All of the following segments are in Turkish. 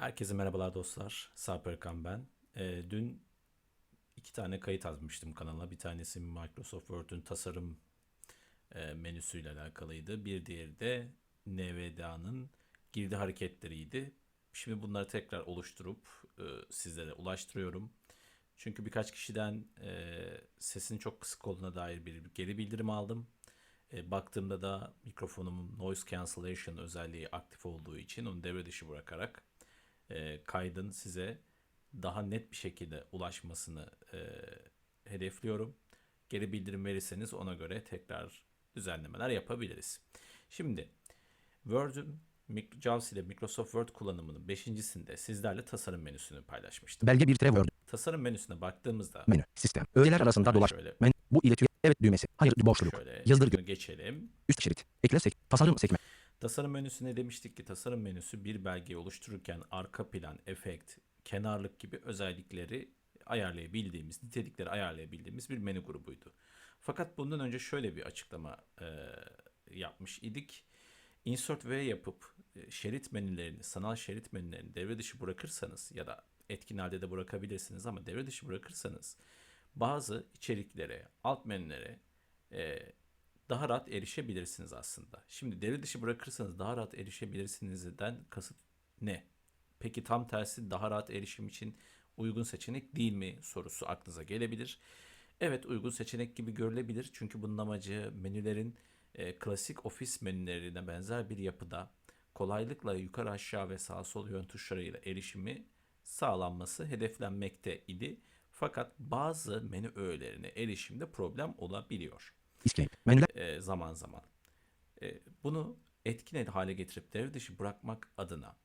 Herkese merhabalar dostlar. Sarp Erkan ben. Ee, dün iki tane kayıt atmıştım kanala. Bir tanesi Microsoft Word'ün tasarım e, menüsüyle alakalıydı. Bir diğeri de NVDA'nın girdi hareketleriydi. Şimdi bunları tekrar oluşturup e, sizlere ulaştırıyorum. Çünkü birkaç kişiden e, sesin çok kısık olduğuna dair bir geri bildirim aldım. E, baktığımda da mikrofonumun noise cancellation özelliği aktif olduğu için onu devre dışı bırakarak e, kaydın size daha net bir şekilde ulaşmasını e, hedefliyorum. Geri bildirim verirseniz ona göre tekrar düzenlemeler yapabiliriz. Şimdi Word'ün JAWS ile Microsoft Word kullanımının beşincisinde sizlerle tasarım menüsünü paylaşmıştım. Belge 1 Word Tasarım menüsüne baktığımızda menü sistem öğeler arasında dolaş men bu iletiyor evet düğmesi hayır boşluk şöyle yazdır şunu geçelim. üst şerit ekle sek tasarım sekme Tasarım menüsüne demiştik ki tasarım menüsü bir belgeyi oluştururken arka plan, efekt, kenarlık gibi özellikleri ayarlayabildiğimiz, nitelikleri ayarlayabildiğimiz bir menü grubuydu. Fakat bundan önce şöyle bir açıklama e, yapmış idik. Insert V yapıp e, şerit menülerini, sanal şerit menülerini devre dışı bırakırsanız ya da etkin halde de bırakabilirsiniz ama devre dışı bırakırsanız bazı içeriklere, alt menülere e, daha rahat erişebilirsiniz aslında. Şimdi devre dışı bırakırsanız daha rahat erişebilirsinizden kasıt ne? Peki tam tersi daha rahat erişim için uygun seçenek değil mi sorusu aklınıza gelebilir. Evet uygun seçenek gibi görülebilir çünkü bunun amacı menülerin e, klasik ofis menülerine benzer bir yapıda kolaylıkla yukarı aşağı ve sağ sol yön tuşlarıyla erişimi sağlanması hedeflenmekte idi. Fakat bazı menü öğelerine erişimde problem olabiliyor escape menüler e, zaman zaman. E, bunu etkin hale getirip devre dışı bırakmak adına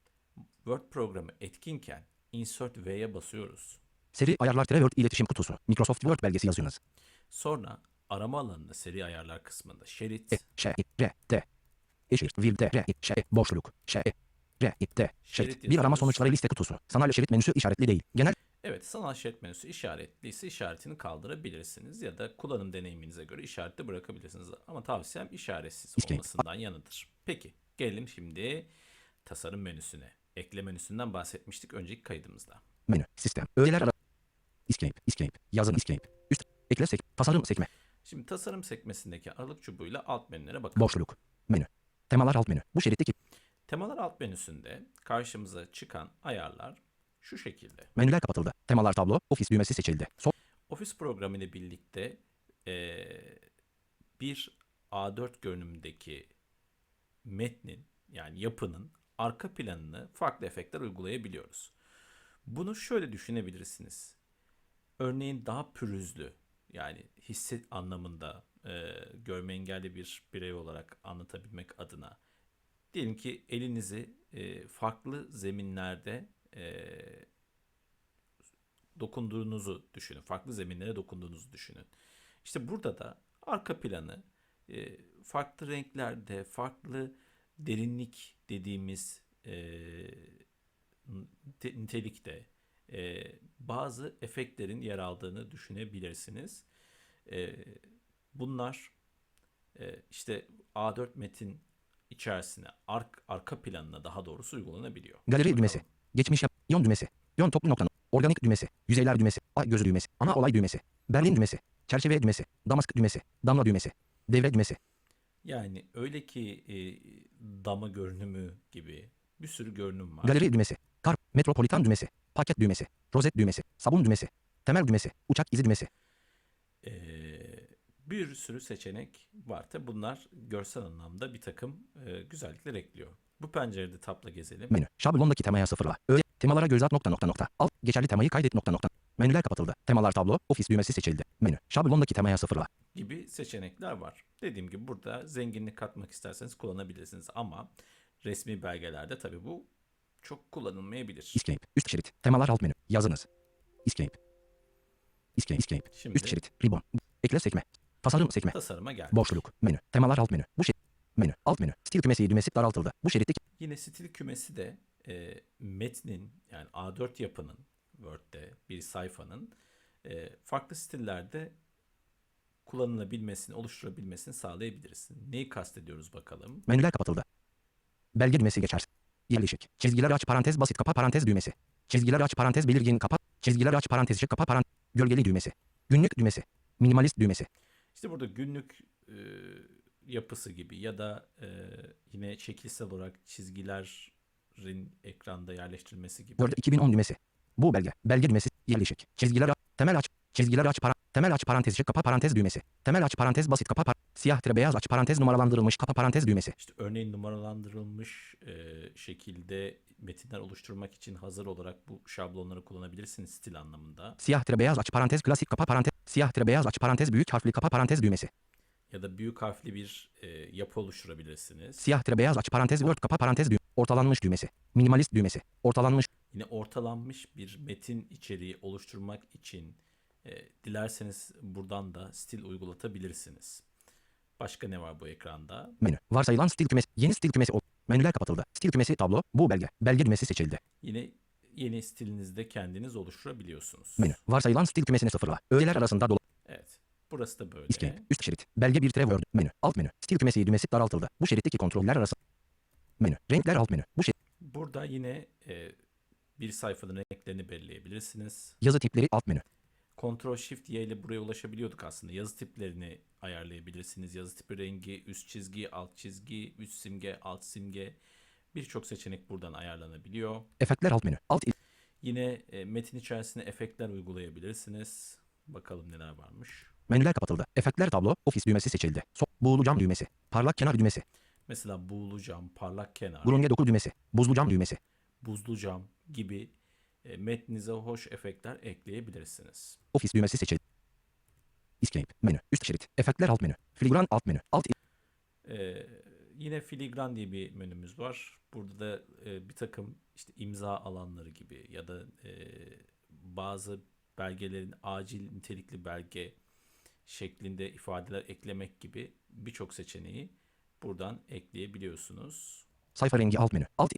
Word programı etkinken Insert V'ye basıyoruz. seri ayarlar Word iletişim kutusu. Microsoft Word belgesi yazıyorsunuz Sonra arama alanında seri ayarlar kısmında şerit, e ş r t. Eşit. Vil t r ş boşluk. Ş r t. Şerit. Şerit bir arama sonuçları liste kutusu. Sanal şerit menüsü işaretli değil. Genel Evet, sanal şerit menüsü işaretliyse işaretini kaldırabilirsiniz ya da kullanım deneyiminize göre işaretli bırakabilirsiniz. Ama tavsiyem işaretsiz olmasından yanıdır. Peki, gelelim şimdi tasarım menüsüne. Ekle menüsünden bahsetmiştik önceki kaydımızda. menü sistem öğeler ara escape escape yazın escape üst ekle sek tasarım sekme Şimdi tasarım sekmesindeki aralık çubuğuyla alt menülere bakalım. boşluk menü temalar alt menü bu şeritteki Temalar alt menüsünde karşımıza çıkan ayarlar şu şekilde. menüler kapatıldı temalar tablo ofis düğmesi seçildi sol Office programı ile birlikte eee, bir A4 görünümündeki metnin yani yapının arka planını farklı efektler uygulayabiliyoruz. Bunu şöyle düşünebilirsiniz. Örneğin daha pürüzlü yani hisset anlamında eee, görme engelli bir birey olarak anlatabilmek adına diyelim ki elinizi eee, farklı zeminlerde eee dokunduğunuzu düşünün. Farklı zeminlere dokunduğunuzu düşünün. İşte burada da arka planı e, farklı renklerde, farklı derinlik dediğimiz e, nite- nitelikte e, bazı efektlerin yer aldığını düşünebilirsiniz. E, bunlar e, işte A4 metin içerisine ark, arka planına daha doğrusu uygulanabiliyor. Galeri düğmesi. Geçmiş yap. Yon düğmesi. Yon toplu nokta. Organik düğmesi. Yüzeyler düğmesi. Ay gözü düğmesi. Ana olay düğmesi. Berlin düğmesi. Çerçeve düğmesi. Damask düğmesi. Damla düğmesi. Devre düğmesi. Yani öyle ki e, dama görünümü gibi bir sürü görünüm var. Galeri düğmesi. Kar. Metropolitan düğmesi. Paket düğmesi. Rozet düğmesi. Sabun düğmesi. Temel düğmesi. Uçak izi düğmesi. E, bir sürü seçenek var. Tabi bunlar görsel anlamda bir takım e, güzellikler ekliyor. Bu pencerede tabla gezelim. Menü. Şablondaki temaya sıfırla. Öğe. Temalara göz at nokta nokta nokta. Alt. Geçerli temayı kaydet nokta nokta. Menüler kapatıldı. Temalar tablo. Ofis düğmesi seçildi. Menü. Şablondaki temaya sıfırla. gibi seçenekler var. Dediğim gibi burada zenginlik katmak isterseniz kullanabilirsiniz ama resmi belgelerde tabi bu çok kullanılmayabilir. Escape. Üst şerit. Temalar alt menü. Yazınız. Escape. Escape. Escape. Şimdi Üst şerit. Ribbon. Ekle sekme. Tasarım sekme. tasarıma geldi. Boşluk. Menü. Temalar alt menü. Bu şerit. Menü. Alt menü. Stil kümesi düğmesi daraltıldı. Bu şeritteki Yine stil kümesi de e, metnin yani A4 yapının Word'de bir sayfanın e, farklı stillerde kullanılabilmesini, oluşturabilmesini sağlayabiliriz. Neyi kastediyoruz bakalım? menüler kapatıldı. Belge düğmesi geçer. yerleşik. Çizgiler aç parantez basit kapa parantez düğmesi. Çizgiler aç parantez belirgin kapa. Çizgiler aç parantez şık kapa parantez. Gölgeli düğmesi. Günlük düğmesi. Minimalist düğmesi. İşte burada günlük e, yapısı gibi ya da e, yine şekilsel olarak çizgilerin ekranda yerleştirilmesi gibi. Word 2010 düğmesi. Bu belge. Belge düğmesi. Yerleşik. Çizgiler aç. Temel aç. Çizgiler aç para. Temel aç parantez kapa parantez düğmesi. Temel aç parantez basit kapa par- Siyah tire beyaz aç parantez numaralandırılmış kapa parantez düğmesi. İşte örneğin numaralandırılmış e, şekilde metinler oluşturmak için hazır olarak bu şablonları kullanabilirsiniz stil anlamında. Siyah tire beyaz aç parantez klasik kapa parantez. Siyah tire beyaz aç parantez büyük harfli kapa parantez düğmesi. Ya da büyük harfli bir e, yapı oluşturabilirsiniz. Siyah tire beyaz aç parantez word kapa parantez düğmesi. Ortalanmış düğmesi. Minimalist düğmesi. Ortalanmış. Yine ortalanmış bir metin içeriği oluşturmak için e, dilerseniz buradan da stil uygulatabilirsiniz. Başka ne var bu ekranda? Menü. Varsayılan stil kümesi. Yeni stil kümesi. Menüler kapatıldı. Stil kümesi tablo. Bu belge. Belge düğmesi seçildi. Yine yeni stilinizde kendiniz oluşturabiliyorsunuz. Menü. Varsayılan stil kümesini sıfırla. Öğeler arasında dolu. Evet. Burası da böyle. Escape. Üst şerit. Belge bir tire word. Menü. Alt menü. Stil kümesi düğmesi daraltıldı. Bu şeritteki kontroller arası. Menü. Renkler alt menü. Bu şerit. Burada yine e, bir sayfanın renklerini belirleyebilirsiniz. Yazı tipleri alt menü. Ctrl Shift Y ile buraya ulaşabiliyorduk aslında. Yazı tiplerini ayarlayabilirsiniz. Yazı tipi rengi, üst çizgi, alt çizgi, üst simge, alt simge. Birçok seçenek buradan ayarlanabiliyor. Efektler alt menü. Alt Yine e, metin içerisine efektler uygulayabilirsiniz. Bakalım neler varmış. Menüler kapatıldı. Efektler tablo. Ofis düğmesi seçildi. Sol. Buğulu cam düğmesi. Parlak kenar düğmesi. Mesela buğulu cam, parlak kenar, Grunge doku düğmesi. Buzlu cam düğmesi. buzlu cam gibi e, metninize hoş efektler ekleyebilirsiniz. Ofis düğmesi seçildi. Escape. Menü. Üst şerit. Efektler alt menü. Filigran alt menü. Alt Ee, yine filigran diye bir menümüz var. Burada da e, bir takım işte imza alanları gibi ya da e, bazı belgelerin acil nitelikli belge şeklinde ifadeler eklemek gibi birçok seçeneği buradan ekleyebiliyorsunuz. sayfa rengi alt menü. Alt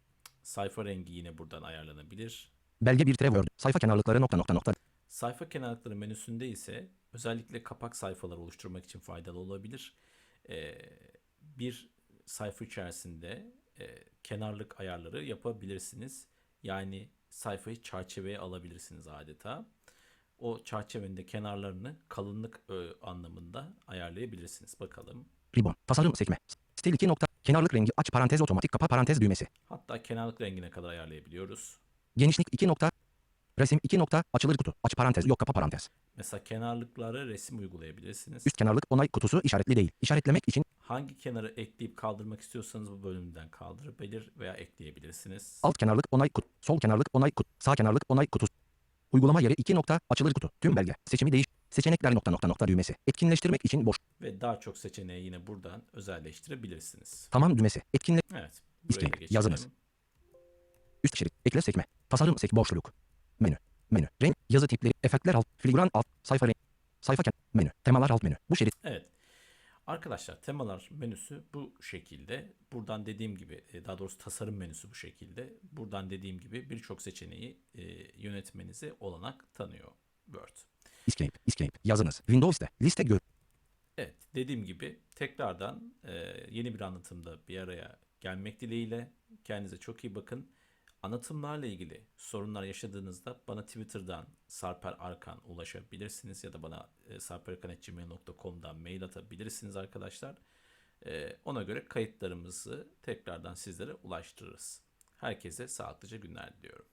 Sayfa rengi yine buradan ayarlanabilir. belge bir tire word. Sayfa kenarlıkları nokta nokta nokta. Sayfa kenarlıkları menüsünde ise özellikle kapak sayfalar oluşturmak için faydalı olabilir. Ee, bir sayfa içerisinde e, kenarlık ayarları yapabilirsiniz. Yani sayfayı çerçeveye alabilirsiniz adeta. O çerçevenin de kenarlarını kalınlık ö, anlamında ayarlayabilirsiniz. Bakalım. Ribbon. Tasarım sekme. Stil 2 nokta. Kenarlık rengi aç parantez otomatik kapa parantez düğmesi. Hatta kenarlık rengine kadar ayarlayabiliyoruz. Genişlik 2 nokta. Resim 2 nokta. Açılır kutu. Aç parantez yok kapa parantez. Mesela kenarlıklara resim uygulayabilirsiniz. Üst kenarlık onay kutusu işaretli değil. İşaretlemek için Hangi kenarı ekleyip kaldırmak istiyorsanız bu bölümden kaldırabilir veya ekleyebilirsiniz. alt kenarlık onay kutu. Sol kenarlık onay kutu. Sağ kenarlık onay kutusu. Uygulama yeri 2 nokta. Açılır kutu. Tüm belge. Seçimi değiş. Seçenekler nokta nokta nokta düğmesi. Etkinleştirmek için boş. Ve daha çok seçeneği yine buradan özelleştirebilirsiniz. Tamam düğmesi. Etkinle. Evet. Geçelim. yazınız. Üst şerit. Ekle sekme. Tasarım sek boşluk. Menü. Menü. Renk. Yazı tipleri. Efektler alt. Filigran alt. Sayfa renk. Sayfa ken. Menü. Temalar alt menü. Bu şerit. Evet. Arkadaşlar temalar menüsü bu şekilde. Buradan dediğim gibi e, daha doğrusu tasarım menüsü bu şekilde. Buradan dediğim gibi birçok seçeneği e, yönetmenize olanak tanıyor Word. Escape. Escape. Yazınız. Windows'te. Liste gör. Evet dediğim gibi tekrardan e, yeni bir anlatımda bir araya gelmek dileğiyle kendinize çok iyi bakın. Anlatımlarla ilgili sorunlar yaşadığınızda bana Twitter'dan Sarper Arkan ulaşabilirsiniz ya da bana e, sarperarkan.gmail.com'dan mail atabilirsiniz arkadaşlar. E, ona göre kayıtlarımızı tekrardan sizlere ulaştırırız. Herkese sağlıklıca günler diliyorum.